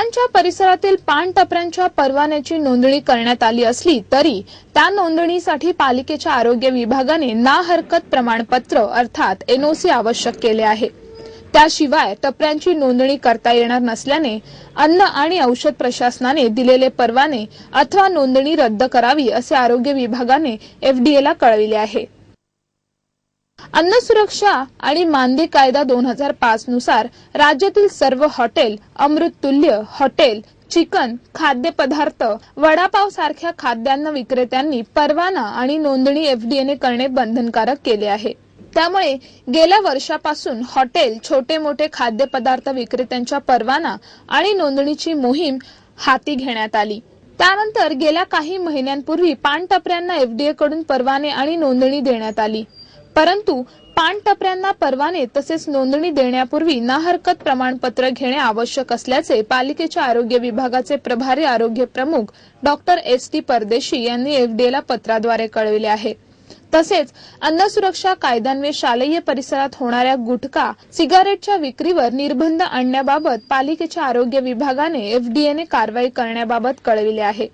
शाळांच्या परिसरातील पान टपऱ्यांच्या परवान्याची नोंदणी करण्यात आली असली तरी त्या नोंदणीसाठी पालिकेच्या आरोग्य विभागाने ना हरकत प्रमाणपत्र अर्थात एनओसी आवश्यक केले आहे. त्याशिवाय टपऱ्यांची नोंदणी करता येणार नसल्याने अन्न आणि औषध प्रशासनाने दिलेले परवाने अथवा नोंदणी रद्द करावी असे आरोग्य विभागाने एफडीएला कळविले आहे. अन्न सुरक्षा आणि मानदी कायदा दोन हजार पाच नुसार राज्यातील सर्व हॉटेल अमृततुल्य हॉटेल चिकन खाद्यपदार्थ वडापाव सारख्या खाद्यान्न विक्रेत्यांनी परवाना आणि नोंदणी एफडीएने करणे बंधनकारक केले आहे. त्यामुळे गेल्या वर्षापासून हॉटेल छोटे मोठे खाद्यपदार्थ विक्रेत्यांच्या परवाना आणि नोंदणीची मोहीम हाती घेण्यात आली. त्यानंतर गेल्या काही महिन्यांपूर्वी पानटपऱ्यांना एफडीए कडून परवाने आणि नोंदणी देण्यात आली. परंतु पान टपऱ्यांना परवाने तसेच नोंदणी देण्यापूर्वी ना हरकत प्रमाणपत्र घेणे आवश्यक असल्याचे पालिकेच्या आरोग्य विभागाचे प्रभारी आरोग्य प्रमुख डॉक्टर एस टी परदेशी यांनी एफडीएला पत्राद्वारे कळविले आहे. तसेच अन्न सुरक्षा कायद्यान्वये शालेय परिसरात होणाऱ्या गुटखा सिगारेटच्या विक्रीवर निर्बंध आणण्याबाबत पालिकेच्या आरोग्य विभागाने एफडीएने कारवाई करण्याबाबत कळविले आहे.